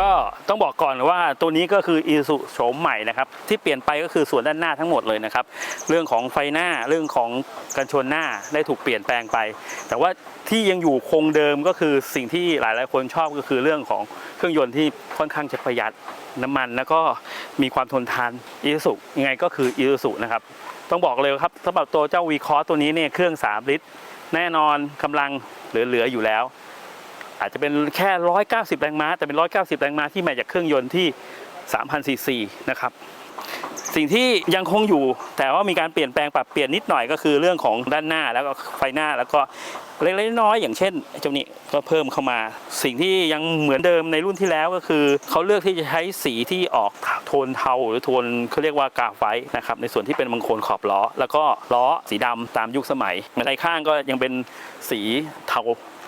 ก็ต้องบอกก่อนว่าตัวนี้ก็คืออีซูโฉมใหม่นะครับ ที่เปลี่ยนไปก็คือส่วนด้านหน้าทั้งหมดเลยนะครับ เรื่องของไฟหน้าเรื่องของกันชนหน้าได้ถูกเปลี่ยนแปลงไป แต่ว่าที่ยังอยู่คงเดิมก็คือสิ่งที่หลาย ๆ คนชอบก็คือเรื่องของเครื่องยนต์ที่ค่อนข้างจะประหยัดน้ำมัน แล้วก็มีความทนทานอีซูยังไงก็คืออีซูนะครับต้องบอกเลยครับสำหรับตัวเจ้าวีคอร์ตัวนี้เนี่ยเครื่อง 3 ลิตร แน่นอนกำลังเหลือๆอยู่แล้ว อาจจะเป็นแค่ 190 แรงม้า แต่เป็น 190 แรงม้าที่มาจากเครื่องยนต์ที่ 3,000 ซีซีนะครับสิ่งที่ยังคงอยู่แต่ว่ามีการเปลี่ยนแปลงปรับเปลี่ยนนิดหน่อยก็คือเรื่องของด้านหน้าแล้วก็ไฟหน้าแล้วก็เล็กๆน้อยๆอย่างเช่นเจ้านี้ก็เพิ่มเข้ามา สิ่งที่ยังเหมือนเดิมในรุ่นที่แล้วก็คือเขาเลือกที่จะใช้สีที่ออกโทนเทาหรือโทนเขาเรียกว่ากาไฟนะครับในส่วนที่เป็นบางโคนขอบล้อ แล้วก็ล้อสีดำตามยุคสมัยบันข้างก็ยังเป็นสีเทา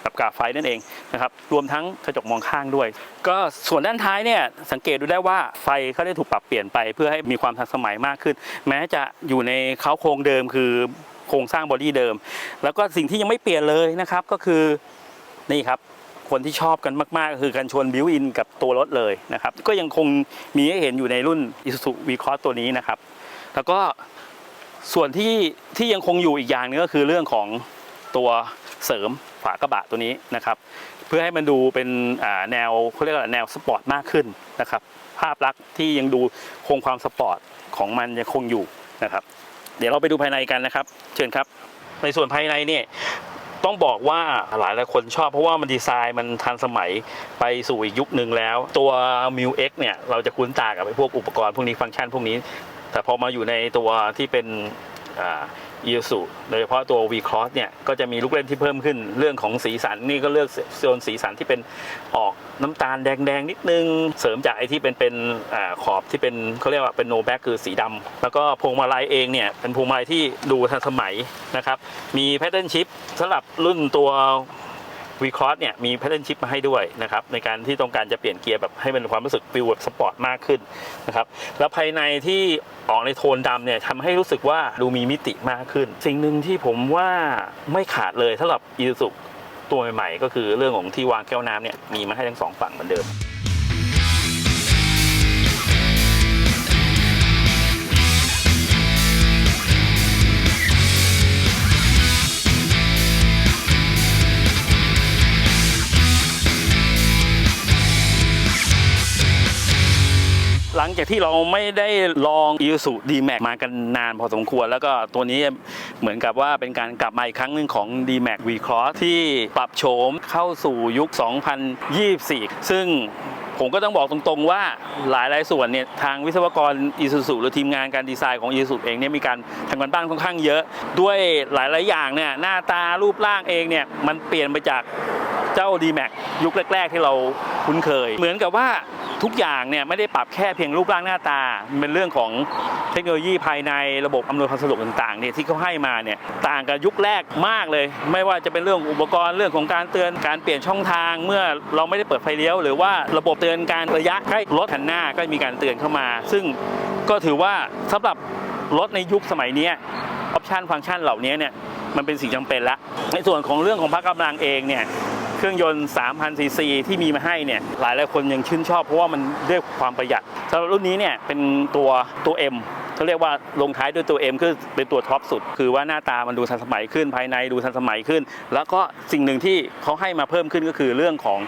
กับกาไฟนั่นเองนะครับรวมทั้งกระจกมองข้างด้วย ก็ส่วนด้านท้ายเนี่ยสังเกตดูได้ว่าไฟเขาได้ถูกปรับเปลี่ยนไป เพื่อให้มีความทันสมัยมากขึ้น แม้จะอยู่ในเขาโครงเดิมคือโครงสร้างบอดี้เดิม แล้วก็สิ่งที่ยังไม่เปลี่ยนเลยนะครับก็คือนี่ครับคนที่ชอบกันมากๆก็คือการชนบิวอินกับตัวรถเลยนะครับ ก็ยังคงมีให้เห็นอยู่ในรุ่น Isuzu V-Cross ตัวนี้นะครับ แล้วก็ส่วนที่ที่ยังคงอยู่อีกอย่างนึงก็คือเรื่องของ ตัวเสริมฝากระบะตัวนี้นะครับ เพื่อให้มันดูเป็นแนวเขาเรียกว่าแนวสปอร์ตมากขึ้นนะครับ ภาพลักษณ์ที่ยังดูคงความสปอร์ตของมันยังคงอยู่นะครับ เดี๋ยวเราไปดูภายในกันนะครับ เชิญครับ ในส่วนภายในเนี่ยต้องบอกว่าหลายหลายคนชอบเพราะว่ามันดีไซน์มันทันสมัยไปสู่อีกยุคหนึ่งแล้ว ตัว m u X เนี่ยเราจะคุ้นตากับไอ้พวกอุปกรณ์พวกนี้ฟังก์ชันพวกนี้ แต่พอมาอยู่ในตัวที่เป็น อ่าอีซูโดยเฉพาะตัว V Cross เนี่ยก็จะมีลูกเล่นที่เพิ่มขึ้นเรื่องของสีสันนี่ก็เลือกโซนสีสันที่เป็นออกน้ำตาลแดงๆ นิดนึง เสริมจากไอ้ที่เป็นเป็นอขอบที่เป็นเขาเรียกว่าเป็นโนแบ็กคือสีดำแล้วก็พวงมาลัยเองเนี่ยเป็นพวงมาลัยที่ดูทันสมัยนะครับ มีแพทเทิร์นชิปสำหรับรุ่นตัว วีคอร์สเนี่ยมีแพทเทิร์นชิปมาให้ด้วยนะครับในการที่ต้องการจะเปลี่ยนเกียร์แบบให้มันความรู้สึกฟิลแบบสปอร์ตมากขึ้นนะครับแล้วภายในที่ออกในโทนดำเนี่ยทำให้รู้สึกว่าดูมีมิติมากขึ้น สิ่งหนึ่งที่ผมว่าไม่ขาดเลยสำหรับอีซูตัวใหม่ๆก็คือเรื่องของที่วางแก้วน้ำเนี่ยมีมาให้ทั้งสองฝั่งเหมือนเดิม จากที่เราไม่ได้ลอง i s u d m a x มากันนานพอสมควร แล้วก็ตัวนี้เหมือนกับว่าเป็นการกลับมาอีกครั้งหนึ่งของ d m a x V Cross ที่ปรับโฉมเข้าสู่ยุค 2024 ซึ่งผมก็ต้องบอกตรงๆว่าหลายๆส่วนเนี่ยทางวิศวกร i s u z u หรือทีมงานการดีไซน์ของ i s u z u เองเนี่ยมีการทำกันบ้านค่อนข้างเยอะ ด้วยหลายๆอย่างเนี่ยหน้าตารูปร่างเองเนี่ยมันเปลี่ยนไปจากเจ้า d m a x ยุคแรก ๆ ที่เราคุ้นเคย เหมือนกับว่า ทุกอย่างเนี่ยไม่ได้ปรับแค่เพียงรูปร่างหน้าตา มันเป็นเรื่องของเทคโนโลยีภายในระบบอำนวยความสะดวกต่างๆเนี่ยที่เขาให้มาเนี่ยต่างกับยุคแรกมากเลย ไม่ว่าจะเป็นเรื่องอุปกรณ์เรื่องของการเตือนการเปลี่ยนช่องทาง เมื่อเราไม่ได้เปิดไฟเลี้ยว หรือว่าระบบเตือนการระยะใกล้รถคันหน้าก็มีการเตือนเข้ามา ซึ่งก็ถือว่าสำหรับรถในยุคสมัยนี้ออปชันฟังก์ชันเหล่านี้เนี่ยมันเป็นสิ่งจำเป็นละในส่วนของเรื่องของพละกำลังเองเนี่ย เครื่องยนต์ 3,000 ซีซีที่มีมาให้เนี่ยหลายหลายคนยังชื่นชอบ เพราะว่ามันด้วยความประหยัดสำหรับรุ่นนี้เนี่ยเป็นตัวตัว M เขาเรียกว่าลงท้ายด้วยตัว M คือเป็นตัวท็อปสุด คือว่าหน้าตามันดูทันสมัยขึ้นภายในดูทันสมัยขึ้น แล้วก็สิ่งหนึ่งที่เขาให้มาเพิ่มขึ้นก็คือเรื่องของ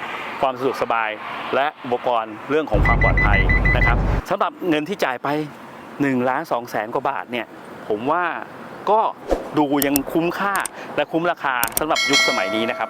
ความสะดวกสบาย และอุปกรณ์เรื่องของความปลอดภัยนะครับสำหรับเงินที่จ่ายไป1ล้าน2แสนกว่าบาทเนี่ยผมว่าก็ ดูยังคุ้มค่าและคุ้มราคาสำหรับยุคสมัยนี้นะครับ